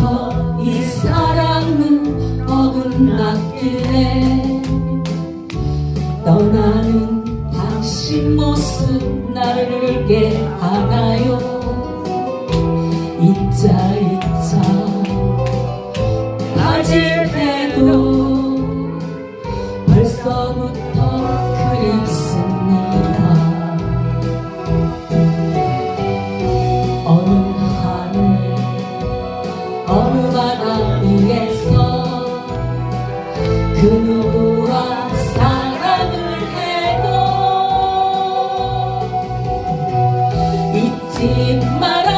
와서 이 사랑은 어긋났길래 떠나는 당신 모습 나를 깨하나요. 잊자 잊자. 빠질 때도 벌써부터 그림 바람 위에서 그 누구와 사랑을 해도 잊지 마라